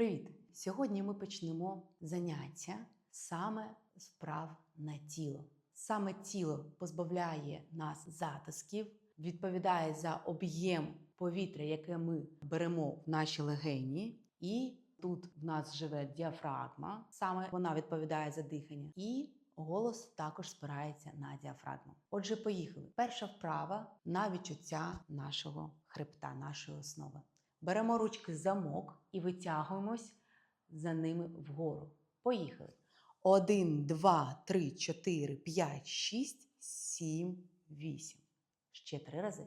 Привіт! Сьогодні ми почнемо заняття саме з вправ на тіло. Саме тіло позбавляє нас затисків, відповідає за об'єм повітря, яке ми беремо в наші легені, і тут в нас живе діафрагма, саме вона відповідає за дихання, і голос також спирається на діафрагму. Отже, поїхали. Перша вправа на відчуття нашого хребта, нашої основи. Беремо ручки замок і витягуємось за ними вгору. Поїхали. Один, два, три, чотири, п'ять, шість, сім, вісім. Ще три рази.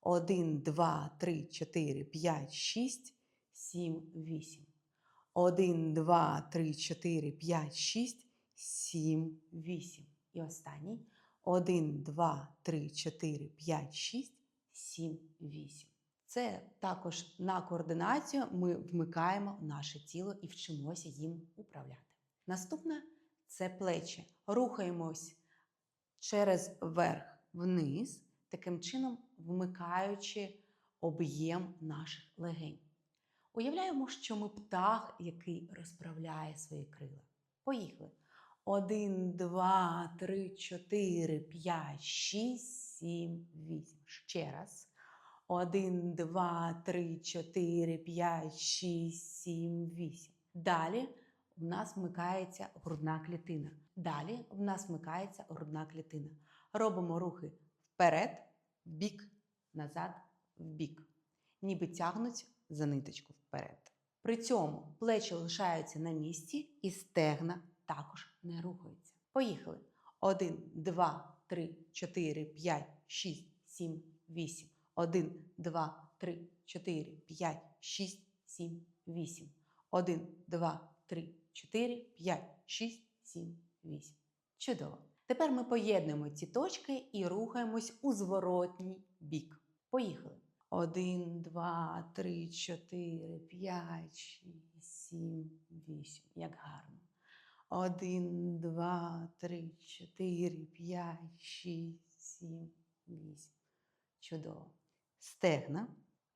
Один, два, три, чотири, п'ять, шість, сім, вісім. Один, два, три, чотири, п'ять, шість, сім, вісім. І останній. Один, два, три, чотири, п'ять, шість, сім, вісім. Це також на координацію ми вмикаємо наше тіло і вчимося їм управляти. Наступне це плечі. Рухаємось через верх вниз, таким чином вмикаючи об'єм наших легень. Уявляємо, що ми птах, який розправляє свої крила. Поїхали. Один, два, три, чотири, п'ять, шість, сім, вісім. Ще раз. Один, два, три, чотири, п'ять, шість, сім, вісім. Далі в нас вмикається грудна клітина. Далі в нас вмикається грудна клітина. Робимо рухи вперед, вбік, назад, вбік. Ніби тягнуть за ниточку вперед. При цьому плечі лишаються на місці і стегна також не рухаються. Поїхали. Один, два, три, чотири, п'ять, шість, сім, вісім. Один, два, три, чотири, п'ять, шість, сім, вісім. Один, два, три, чотири, п'ять, шість, сім, вісім. Чудово. Тепер ми поєднуємо ці точки і рухаємось у зворотній бік. Поїхали. Один, два, три, чотири, п'ять, шість, сім, вісім. Як гарно. Один, два, три, чотири, п'ять, шість, сім, вісім. Чудово. Стегна.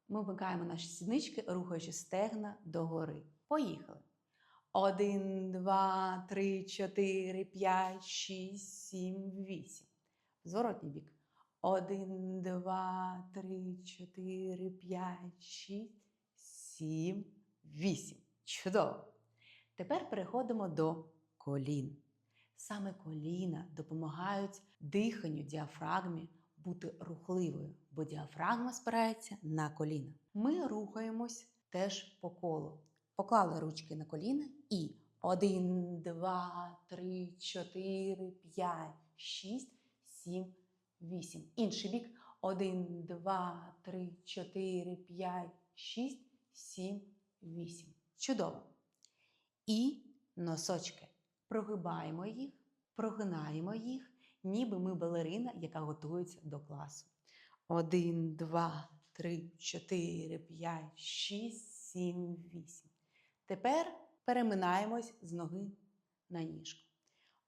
Ми вмикаємо наші сіднички, рухаючи стегна догори. Поїхали. Один, два, три, чотири, п'ять, шість, сім, вісім. Зворотній бік. Один, два, три, чотири, п'ять, шість, сім, вісім. Чудово. Тепер переходимо до колін. Саме коліна допомагають диханню діафрагмі бути рухливою, бо діафрагма спирається на коліна. Ми рухаємось теж по колу. Поклали ручки на коліна і один, два, три, чотири, п'ять, шість, сім, вісім. Інший бік. Один, два, три, чотири, п'ять, шість, сім, вісім. Чудово. І носочки. Прогибаємо їх, прогинаємо їх, ніби ми балерина, яка готується до класу. Один, два, три, чотири, п'ять, шість, сім, вісім. Тепер переминаємось з ноги на ніжку.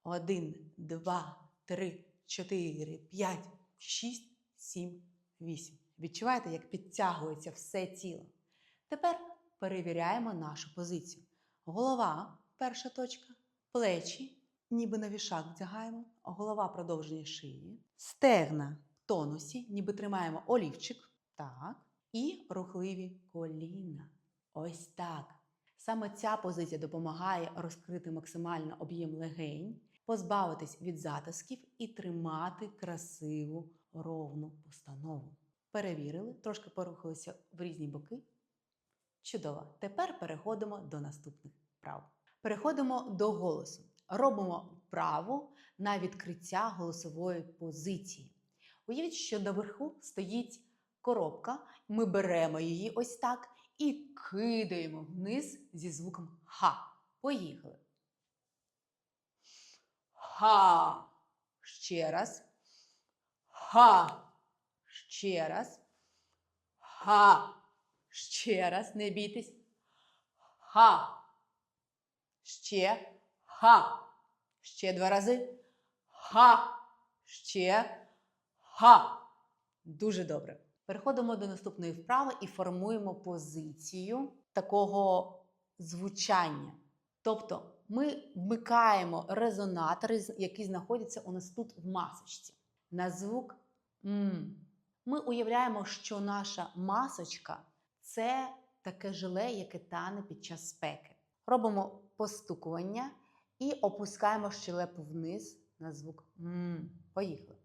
Один, два, три, чотири, п'ять, шість, сім, вісім. Відчуваєте, як підтягується все тіло. Тепер перевіряємо нашу позицію. Голова перша точка, плечі, ніби на вішак вдягаємо, голова продовження шиї, стегна в тонусі, ніби тримаємо олівчик. Так. І рухливі коліна. Ось так. Саме ця позиція допомагає розкрити максимально об'єм легень, позбавитись від затисків і тримати красиву ровну постанову. Перевірили, трошки порухалися в різні боки. Чудово. Тепер переходимо до наступних вправ. Переходимо до голосу. Робимо вправу на відкриття голосової позиції. Уявіть, що наверху стоїть коробка, ми беремо її ось так і кидаємо вниз зі звуком Х. Поїхали. Ха. Ще раз. Ха. Ще раз. Ха. Ще раз. Не бійтесь. Ха. Ще. Ха. Ще два рази. Ха. Ще. Ха. Дуже добре. Переходимо до наступної вправи і формуємо позицію такого звучання. Тобто ми вмикаємо резонатори, які знаходяться у нас тут в масочці. На звук м. Ми уявляємо, що наша масочка це таке желе, яке тане під час спеки. Робимо постукування і опускаємо щелепу вниз на звук м. Поїхали.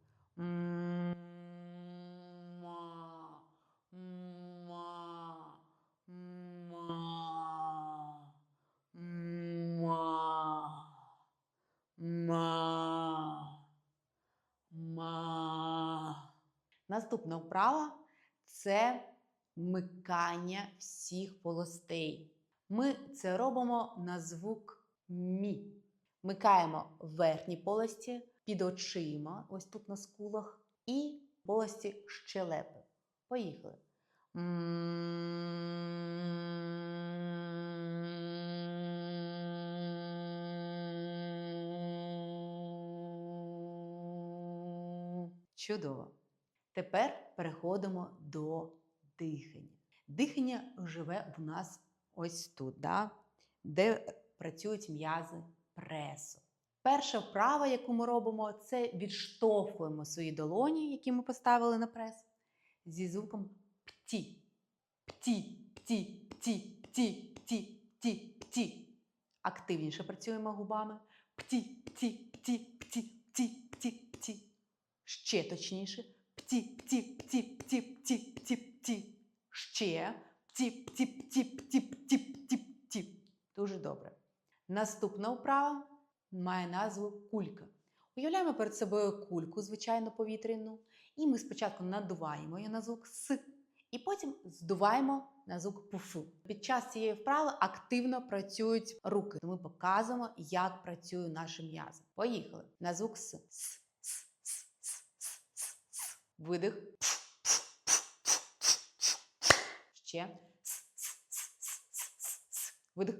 Наступна вправа це вмикання всіх полостей. Ми це робимо на звук мі. Вмикаємо верхні полості під очима, ось тут на скулах, і полості щелепи. Поїхали. Чудово. Тепер переходимо до дихання. Дихання живе в нас ось тут, да? де працюють м'язи пресу. Перша вправа, яку ми робимо, це відштовхуємо свої долоні, які ми поставили на прес, зі звуком пті. Пті, пті, пті, пті, пті, пті, пті. Активніше працюємо губами. Пті, пті, пті, пті, пті, пті, пті. Ще точніше. Пті, пті, пті, пті, пті, пті, пті. Ще. Пті, пті, пті, пті, пті, пті, пті. Дуже добре. Наступна вправа має назву кулька. Уявляємо перед собою кульку, звичайно, повітряну, і ми спочатку надуваємо її на звук С, і потім здуваємо на звук пуфу. Під час цієї вправи активно працюють руки. Ми показуємо, як працює наші м'язи. Поїхали. На звук С. Видих. Ще. Видих.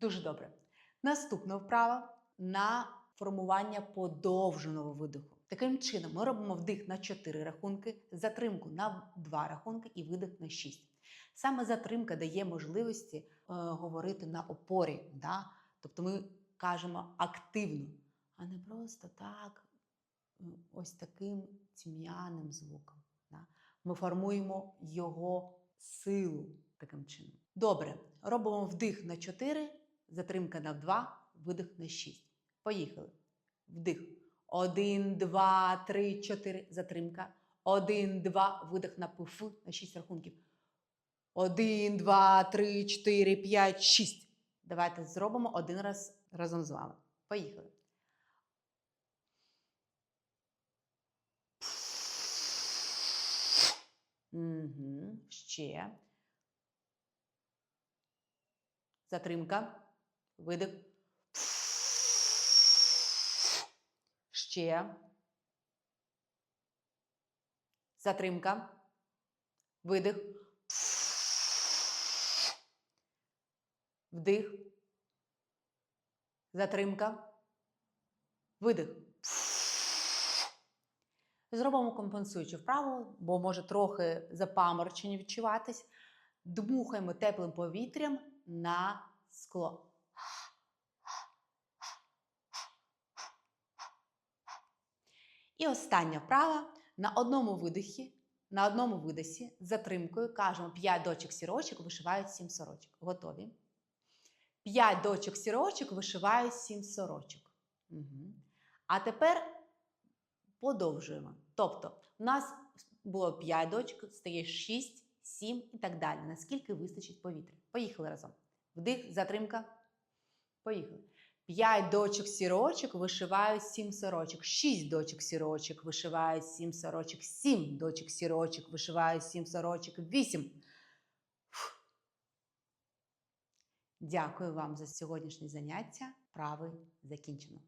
Дуже добре. Наступна вправа на формування подовженого видиху. Таким чином, ми робимо вдих на 4 рахунки, затримку на 2 рахунки і видих на 6. Саме затримка дає можливості е, говорити на опорі. Да? Тобто ми кажемо активно, а не просто так, е, ось таким тьмяним звуком. Да? Ми формуємо його силу таким чином. Добре, робимо вдих на 4, затримка на 2, видих на 6. Поїхали. Вдих. 1, 2, 3, 4, затримка. 1, 2, видих на ПФ на 6 рахунків. 1, 2, 3, 4, 5, 6. Давайте зробимо один раз разом з вами. Поїхали. Угу. Ще. Затримка. Видих. Ще. Затримка. Видих. Вдих. Затримка. Видих. Зробимо компенсуючу вправу, бо може трохи запаморочення відчуватись. Дмухаємо теплим повітрям на скло. І остання вправа на одному видихі, на одному видосі затримкою кажемо 5 дочок сірочок вишивають 7 сорочок. Готові? 5 дочок сірочок вишивають 7 сорочок. Угу. А тепер подовжуємо. Тобто, у нас було 5 дочок, стає 6, 7 і так далі. Наскільки вистачить повітря? Поїхали разом. Вдих, затримка. Поїхали. 5 дочок сірочок вишивають 7 сорочок. 6 дочок сірочок вишивають 7 сорочок. 7 дочок сірочок вишивають 7 сорочок. 8. Дякую вам за сьогоднішнє заняття. Вправи закінчено.